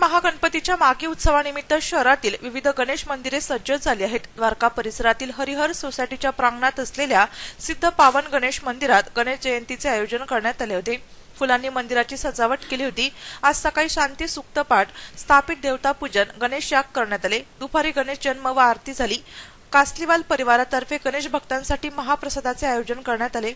महागणपतीच्या मागी उत्सवानिमित्त शहरातील विविध गणेश मंदिरे सज्ज झाली आहेत. द्वारका परिसरातील हरिहर सोसायटीच्या प्रांगणात असलेल्या सिद्ध पावन गणेश मंदिरात गणेश जयंतीचे आयोजन करण्यात आले होते. फुलांनी मंदिराची सजावट केली होती. आज सकाळी शांती सुक्तपाठ स्थापित देवता पूजन गणेश याग करण्यात आले. दुपारी गणेश जन्म व आरती झाली. कासलीवाल परिवारातर्फे गणेश भक्तांसाठी महाप्रसादाचे आयोजन करण्यात आले.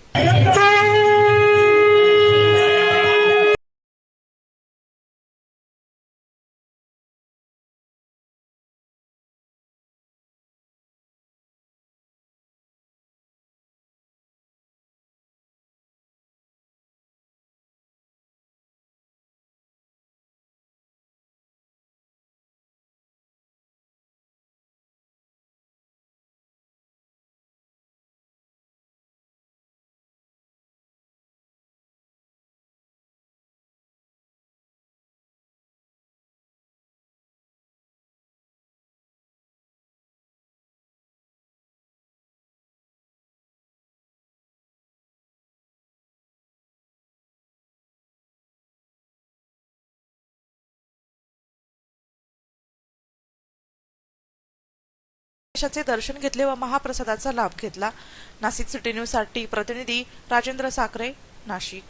गणेशाचे दर्शन घेतले व महाप्रसादाचा लाभ घेतला. नाशिक सिटी न्यूजसाठी प्रतिनिधी राजेंद्र साखरे नाशिक.